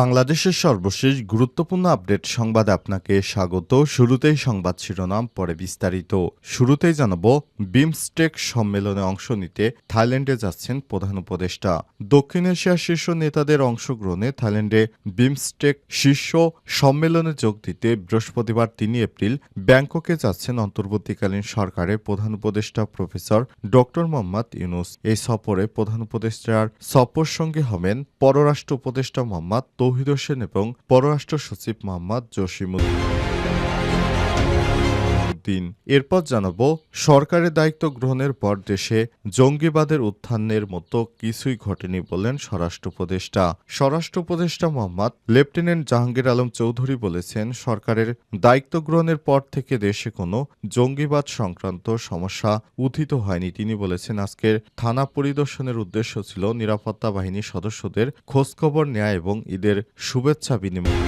বাংলাদেশের সর্বশেষ গুরুত্বপূর্ণ আপডেট সংবাদে আপনাকে স্বাগত। শুরুতেই সংবাদ শিরোনাম, পরে বিস্তারিত। শুরুতেই জানাব, বিমস্টেক সম্মেলনে অংশ নিতে থাইল্যান্ডে যাচ্ছেন প্রধান উপদেষ্টা। দক্ষিণ এশিয়ার শীর্ষ নেতাদের অংশগ্রহণে থাইল্যান্ডে বিমস্টেক শীর্ষ সম্মেলনে যোগ দিতে বৃহস্পতিবার তিন এপ্রিল ব্যাংককে যাচ্ছেন অন্তর্বর্তীকালীন সরকারের প্রধান উপদেষ্টা প্রফেসর ডক্টর মোহাম্মদ ইউনুস। এই সফরে প্রধান উপদেষ্টার সফর সঙ্গে হবেন পররাষ্ট্র উপদেষ্টা মোহাম্মদ তৌহিদ হোসেন এবং পররাষ্ট্র সচিব মোহাম্মদ জসিমুদ্দিন। এরপর জানাব, সরকারের দায়িত্ব গ্রহণের পর দেশে জঙ্গিবাদের উত্থানের মতো কিছুই ঘটেনি বলেন স্বরাষ্ট্র উপদেষ্টা। স্বরাষ্ট্র উপদেষ্টা মোহাম্মদ লেফটেন্যান্ট জাহাঙ্গীর আলম চৌধুরী বলেছেন, সরকারের দায়িত্ব গ্রহণের পর থেকে দেশে কোনো জঙ্গিবাদ সংক্রান্ত সমস্যা উত্থিত হয়নি। তিনি বলেছেন, আজকের থানা পরিদর্শনের উদ্দেশ্য ছিল নিরাপত্তা বাহিনীর সদস্যদের খোঁজখবর নেয়া এবং ঈদের শুভেচ্ছা বিনিময়।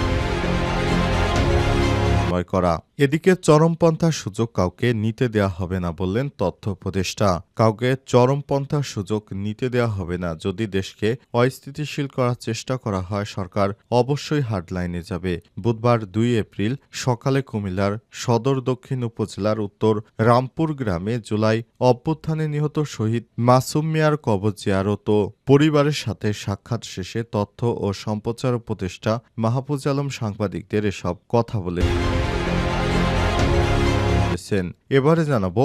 বিনিময় করা। এদিকে চরমপন্থার সুযোগ কাউকে নিতে দেয়া হবে না বললেন তথ্য উপদেষ্টা। কাউকে চরমপন্থার সুযোগ নিতে দেয়া হবে না যদি দেশকে অস্থিতিশীল করার চেষ্টা করা হয়, সরকার অবশ্যই হার্ডলাইনে যাবে। বুধবার দুই এপ্রিল সকালে কুমিল্লার সদর দক্ষিণ উপজেলার উত্তর রামপুর গ্রামে জুলাই অভ্যুত্থানে নিহত শহীদ মাসুম মিয়ার কবর জিয়ারত পরিবারের সাথে সাক্ষাৎ শেষে তথ্য ও সম্প্রচার উপদেষ্টা মাহফুজ আলম সাংবাদিকদের এসব কথা বলে করেছেন এবারে জানাব,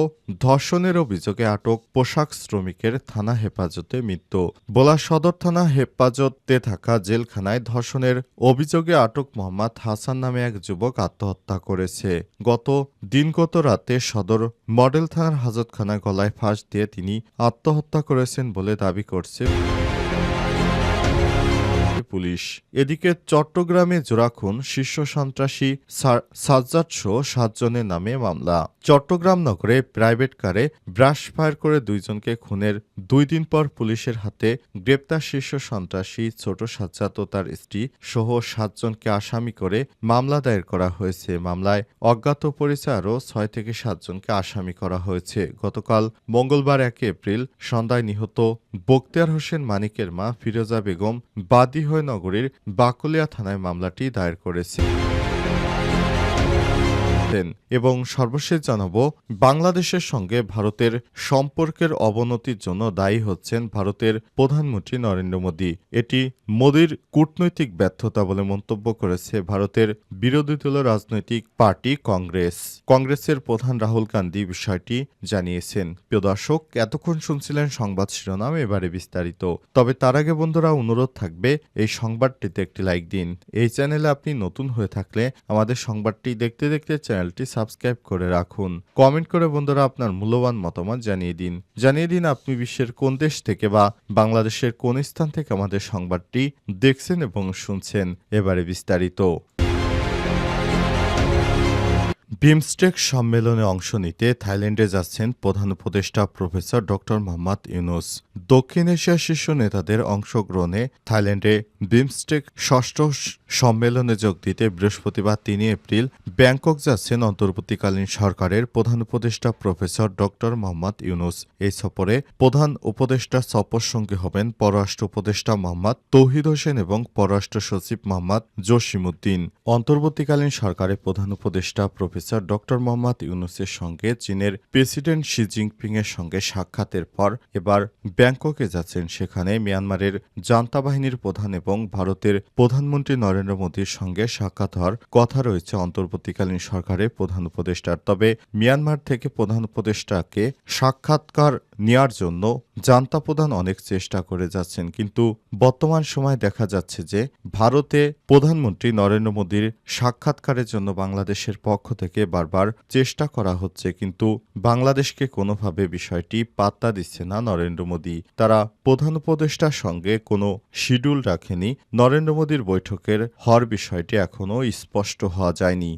ধর্ষণের অভিযোগে আটক পোশাক শ্রমিকের থানা হেফাজতে মৃত্যু। বোলা সদর থানা হেফাজতে থাকা জেলখানায় ধর্ষণের অভিযোগে আটক মোহাম্মদ হাসান নামে এক যুবক আত্মহত্যা করেছে। গত দিনগত রাতে সদর মডেল থানার হাজতখানায় গলায় ফাঁস দিয়ে তিনি আত্মহত্যা করেছেন বলে দাবি করছে পুলিশ। এদিকে চট্টগ্রামে জোড়াখুন শীর্ষ সন্ত্রাসী সাজ্জাদ সহ সাতজনের নামে মামলা। চট্টগ্রাম নগরে প্রাইভেট কারে ব্রাশ ফায়ার করে দুইজনকে খুনের দুই দিন পর পুলিশের হাতে গ্রেপ্তার শীর্ষ সন্ত্রাসী ছোট সাজ্জাদ ও তার স্ত্রী সহ সাতজনকে আসামি করে মামলা দায়ের করা হয়েছে। মামলায় অজ্ঞাত পরিচয় আরও ছয় থেকে সাতজনকে আসামি করা হয়েছে। গতকাল মঙ্গলবার এক এপ্রিল সন্ধ্যায় নিহত বক্তিয়ার হোসেন মানিকের মা ফিরোজা বেগম বাদী হয়ে নগরীর বাকুলিয়া থানায় মামলাটি দায়ের করেছে। এবং সর্বশেষ জানাব, বাংলাদেশের সঙ্গে ভারতের সম্পর্কের অবনতির জন্য দায়ী হচ্ছেন ভারতের প্রধানমন্ত্রী নরেন্দ্র মোদী। এটি মোদীর কূটনৈতিক ব্যর্থতা বলে মন্তব্য করেছে ভারতের বিরোধী দল রাজনৈতিক পার্টি কংগ্রেস। কংগ্রেসের প্রধান রাহুল গান্ধী বিষয়টি জানিয়েছেন। প্রিয় দর্শক, এতক্ষণ শুনছিলেন সংবাদ শিরোনাম, এবারে বিস্তারিত। তবে তার আগে বন্ধুরা, অনুরোধ থাকবে, এই সংবাদটিতে একটি লাইক দিন। এই চ্যানেলে আপনি নতুন হয়ে থাকলে আমাদের সংবাদটি দেখতে দেখতে চ্যানেলটি সাবস্ক্রাইব করে রাখুন। কমেন্ট করে বন্ধুরা আপনার মূল্যবান মতামত জানিয়ে দিন। জানিয়ে দিন আপনি বিশ্বের কোন দেশ থেকে বা বাংলাদেশের কোন স্থান থেকে আমাদের সংবাদটি দেখছেন এবং শুনছেন। এবারে বিস্তারিত। বিমস্টেক সম্মেলনে অংশ নিতে থাইল্যান্ডে যাচ্ছেন প্রধান উপদেষ্টা প্রফেসর ডক্টর মোহাম্মদ ইউনুস। দক্ষিণ এশিয়ার শীর্ষ নেতাদের অংশগ্রহণে থাইল্যান্ডে বিমস্টেক ষষ্ঠ সম্মেলনে যোগ দিতে বৃহস্পতিবার তিন এপ্রিল ব্যাংকক যাচ্ছেন অন্তর্বর্তীকালীন সরকারের প্রধান উপদেষ্টা প্রফেসর ডক্টর মোহাম্মদ ইউনুস। এই সফরে প্রধান উপদেষ্টা সফর সঙ্গে হবেন পররাষ্ট্র উপদেষ্টা মোহাম্মদ তৌহিদ হোসেন এবং পররাষ্ট্র সচিব মোহাম্মদ জসিমুদ্দিন অন্তর্বর্তীকালীন সরকারের প্রধান উপদেষ্টা প্রফেসর ডক্টর মোহাম্মদ ইউনুসের সঙ্গে চীনের প্রেসিডেন্ট শি জিনপিং এর সঙ্গে সাক্ষাতের পর এবার ব্যাংককে যাচ্ছেন। সেখানে মিয়ানমারের জান্তা বাহিনীর প্রধান এবং ভারতের প্রধানমন্ত্রী নরেন্দ্র মোদীর সঙ্গে সাক্ষাৎ হওয়ার কথা রয়েছে অন্তর্বর্তীকালীন সরকারের প্রধান উপদেষ্টার। তবে মিয়ানমার থেকে প্রধান উপদেষ্টাকে সাক্ষাৎকার নেয়ার জন্য জান্তা প্রধান অনেক চেষ্টা করে যাচ্ছেন। কিন্তু বর্তমান সময় দেখা যাচ্ছে যে ভারতে প্রধানমন্ত্রী নরেন্দ্র মোদীর সাক্ষাৎকারের জন্য বাংলাদেশের পক্ষ থেকে বারবার চেষ্টা করা হচ্ছে। কিন্তু বাংলাদেশকে কোনোভাবে বিষয়টি পাত্তা দিচ্ছে না নরেন্দ্র মোদী। তারা প্রধান উপদেষ্টার সঙ্গে কোনো শিডিউল রাখেনি। নরেন্দ্র মোদীর বৈঠকের হওয়ার বিষয়টি এখনও স্পষ্ট হওয়া যায়নি।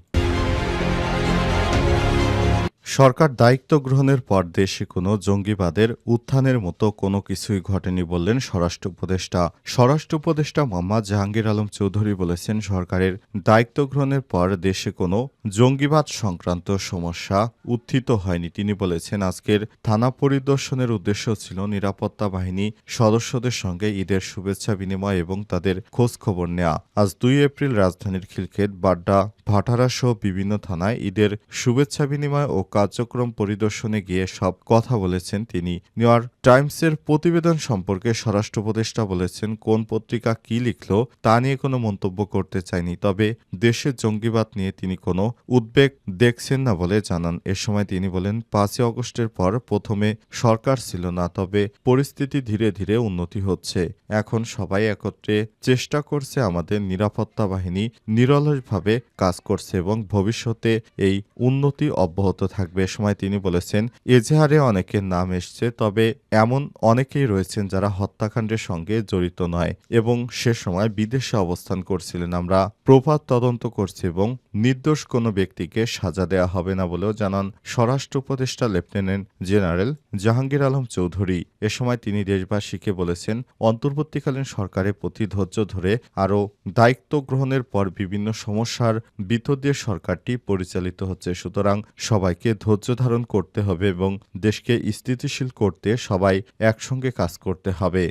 সরকার দায়িত্ব গ্রহণের পর দেশে কোনো জঙ্গিবাদের উত্থানের মতো কোনো কিছুই ঘটেনি বললেন স্বরাষ্ট্র উপদেষ্টা। স্বরাষ্ট্র উপদেষ্টা মোহাম্মদ জাহাঙ্গীর আলম চৌধুরী বলেছেন, সরকারের দায়িত্ব গ্রহণের পর দেশে কোনো জঙ্গিবাদ সংক্রান্ত সমস্যা উত্থিত হয়নি। তিনি বলেছেন, আজকের থানা পরিদর্শনের উদ্দেশ্য ছিল নিরাপত্তা বাহিনী সদস্যদের সঙ্গে ঈদের শুভেচ্ছা বিনিময় এবং তাদের খোঁজখবর নেওয়া। আজ দুই এপ্রিল রাজধানীর খিলক্ষেত, বাড্ডা, ভাটারা সহ বিভিন্ন থানায় ঈদের শুভেচ্ছা বিনিময় ও কার্যক্রম পরিদর্শনে গিয়ে সব কথা বলেছেন তিনি। নিউ ইয়র্ক টাইমসের প্রতিবেদন সম্পর্কে স্বরাষ্ট্র উপদেষ্টা বলেছেন, কোন পত্রিকা কি লিখল তা নিয়ে কোনো মন্তব্য করতে চাইনি তবে দেশের জঙ্গিবাদ নিয়ে তিনি কোনো উদ্বেগ দেখছেন না বলে জানান। এ সময় তিনি বলেন, পাঁচই অগস্টের পর প্রথমে সরকার ছিল না, তবে পরিস্থিতি ধীরে ধীরে উন্নতি হচ্ছে। এখন সবাই একত্রে চেষ্টা করছে আমাদের নিরাপত্তা বাহিনী নিরলসভাবে কাজ করছে এবং ভবিষ্যতে এই উন্নতি অব্যাহত থাকবে। এ সময় তিনি বলেছেন, এজাহারে অনেকের নাম এসছে, তবে এমন অনেকেই রয়েছেন যারা হত্যাকাণ্ডের সঙ্গে জড়িত নয় এবং সে সময় বিদেশে অবস্থান করছিলেন। আমরা প্রভাত তদন্ত করছি এবং নির্দোষ কোনো ব্যক্তিকে সাজা দেওয়া হবে না বলেও জানান স্বরাষ্ট্র উপদেষ্টা লেফটেন্যান্ট জেনারেল জাহাঙ্গীর আলম চৌধুরী। এ সময় তিনি দেশবাসীকে বলেছেন, অন্তর্বর্তীকালীন সরকারের প্রতি ধৈর্য ধরে আরও দায়িত্ব গ্রহণের পর বিভিন্ন সমস্যার ভিতর দিয়ে সরকারটি পরিচালিত হচ্ছে। সুতরাং সবাইকে ধৈর্য ধারণ করতে হবে এবং দেশকে স্থিতিশীল করতে সবাই একসঙ্গে কাজ করতে হবে।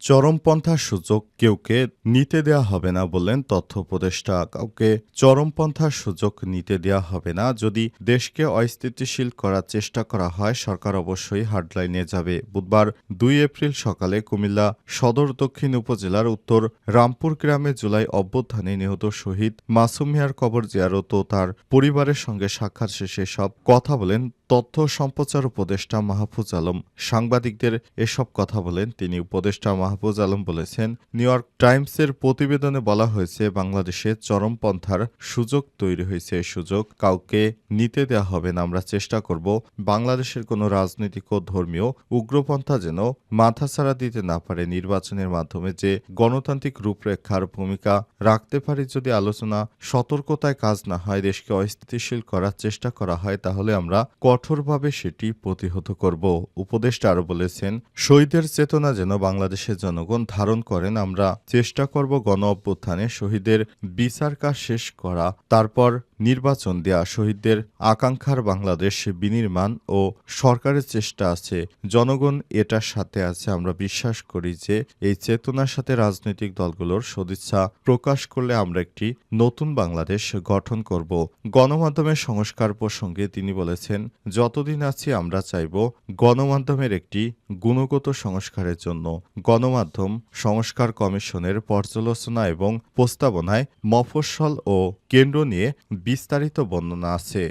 চরমপন্থার সুযোগ কেউকে নিতে দেয়া হবে না বললেন তথ্য উপদেষ্টা। কাউকে চরমপন্থার সুযোগ নিতে দেয়া হবে না যদি দেশকে অস্থিতিশীল করার চেষ্টা করা হয়, সরকার অবশ্যই হার্ডলাইনে যাবে। বুধবার দুই এপ্রিল সকালে কুমিল্লা সদর দক্ষিণ উপজেলার উত্তর রামপুর গ্রামে জুলাই অভ্যুত্থানে নিহত শহীদ মাসুম মিয়ার কবর জিয়ারত ও তার পরিবারের সঙ্গে সাক্ষাৎ শেষে সব কথা বলেন তথ্য সম্প্রচার উপদেষ্টা মাহফুজ আলম। সাংবাদিকদের এসব কথা বলেন তিনি। উপদেষ্টা মাহফুজ আলম বলেছেন, নিউ ইয়র্ক টাইমসের প্রতিবেদনে বলা হয়েছে, বাংলাদেশে চরমপন্থার সুযোগ তৈরি হয়েছে। সুযোগ কাউকে নিতে দেওয়া হবে না। আমরা চেষ্টা করব বাংলাদেশের কোনো রাজনৈতিক ও ধর্মীয় উগ্রপন্থা যেন মাথাছাড়া দিতে না পারে। নির্বাচনের মাধ্যমে যে গণতান্ত্রিক রূপরেখার ভূমিকা রাখতে পারে যদি আলোচনা সতর্কতায় কাজ না হয়, দেশকে অস্থিতিশীল করার চেষ্টা করা হয়, তাহলে আমরা কঠোরভাবে সেটি প্রতিহত করব। উপদেষ্টা আরও বলেছেন, শহীদের চেতনা যেন বাংলাদেশের জনগণ ধারণ করেন আমরা চেষ্টা করব গণ অভ্যুত্থানে শহীদের বিচার কাজ শেষ করা। তারপর নির্বাচন দেয়া শহীদদের আকাঙ্ক্ষার বাংলাদেশ বিনির্মাণ ও সরকারের চেষ্টা আছে। জনগণ এটার সাথে আছে। আমরা বিশ্বাস করি যে এই চেতনার সাথে রাজনৈতিক দলগুলোর সদিচ্ছা প্রকাশ করলে আমরা একটি নতুন বাংলাদেশ গঠন করব। গণমাধ্যমের সংস্কার প্রসঙ্গে তিনি বলেছেন, যতদিন আছি আমরা চাইব গণমাধ্যমের একটি গুণগত সংস্কারের জন্য। গণমাধ্যম, সংস্কার কমিশনের পর্যালোচনা এবং প্রস্তাবনায় মফস্বল ও কেন্দ্র নিয়ে বিস্তারিত বর্ণনা আছে।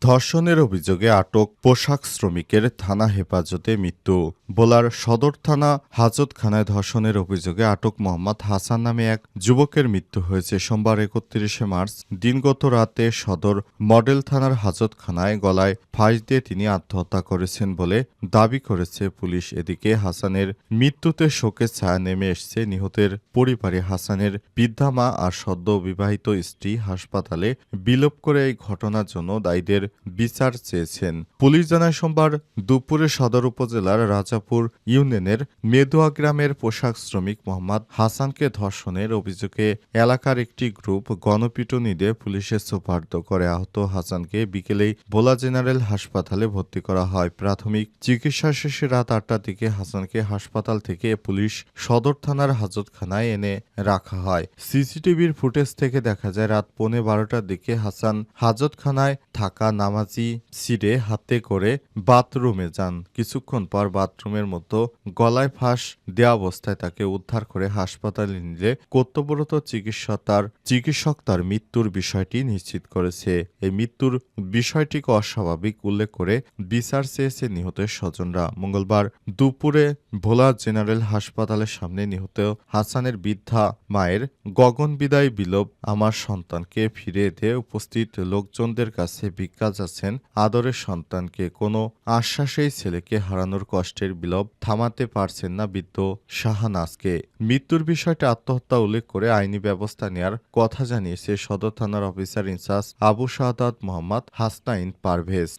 ধর্ষণের অভিযোগে আটক পোশাক শ্রমিকের থানা হেফাজতে মৃত্যু। বোলার সদর থানা হাজতখানায় ধর্ষণের অভিযোগে আটক মোহাম্মদ হাসান নামে এক যুবকের মৃত্যু হয়েছে সোমবার একত্রিশে মার্চ। দিনগত রাতে সদর মডেল থানার হাজতখানায় গলায় ফাঁস দিয়ে তিনি আত্মহত্যা করেছেন বলে দাবি করেছে পুলিশ। এদিকে হাসানের মৃত্যুতে শোকের ছায়া নেমে এসছে। নিহতের পরিবারে হাসানের বৃদ্ধা মা আর সদ্য বিবাহিত স্ত্রী হাসপাতালে বিলোপ করে এই ঘটনার জন্য দায়ীদের বিচার চেয়েছেন। পুলিশ জানায়, সোমবার দুপুরে সদর উপজেলার রাজাপুর ইউনিয়নের মেদুয়া গ্রামের পোশাক শ্রমিক মোহাম্মদ হাসানকে ধর্ষণের অভিযোগে এলাকার একটি গ্রুপ গণপিটুনি দিয়ে পুলিশের সোপার্দ করে আহত হাসানকে বিকেলেই ভোলা জেনারেল হাসপাতালে ভর্তি করা হয়। প্রাথমিক চিকিৎসা শেষে রাত আটটার দিকে হাসানকে হাসপাতাল থেকে পুলিশ সদর থানার হাজতখানায় এনে রাখা হয়। সিসিটিভির ফুটেজ থেকে দেখা যায়, রাত পৌনে বারোটার দিকে হাসান হাজতখানায় থাকা নামাজি সিটে হাতে করে বাথরুমে যান। কিছুক্ষণ পর বাথরুমের মতো গলায় ফাঁস দেওয়া অবস্থায় তাকে উদ্ধার করে হাসপাতালে নিলে কর্তব্যরত চিকিৎসক তার চিকিৎসক তার মৃত্যুর বিষয়টি নিশ্চিত করেছে। এই মৃত্যুর বিষয়টিকে অস্বাভাবিক উল্লেখ করে বিচার চেয়েছে নিহতের স্বজনরা। মঙ্গলবার দুপুরে ভোলা জেনারেল হাসপাতালের সামনে নিহত হাসানের বৃদ্ধা মায়ের গগন বিদায় বিলোপ, আমার সন্তানকে ফিরে দিয়ে উপস্থিত লোকজনদের কাছে ভিক্ষা যাচ্ছেন আদরের সন্তানকে। কোনো আশ্বাসেই ছেলেকে হারানোর কষ্টের বিলোপ থামাতে পারছেন না বৃদ্ধ শাহানাজকে। মৃত্যুর বিষয়টি আত্মহত্যা উল্লেখ করে আইনি ব্যবস্থা নেয়ার কথা জানিয়েছে সদর থানার অফিসার ইনচার্জ আবু শাহাদ মোহাম্মদ হাসনাইন পারভেজ।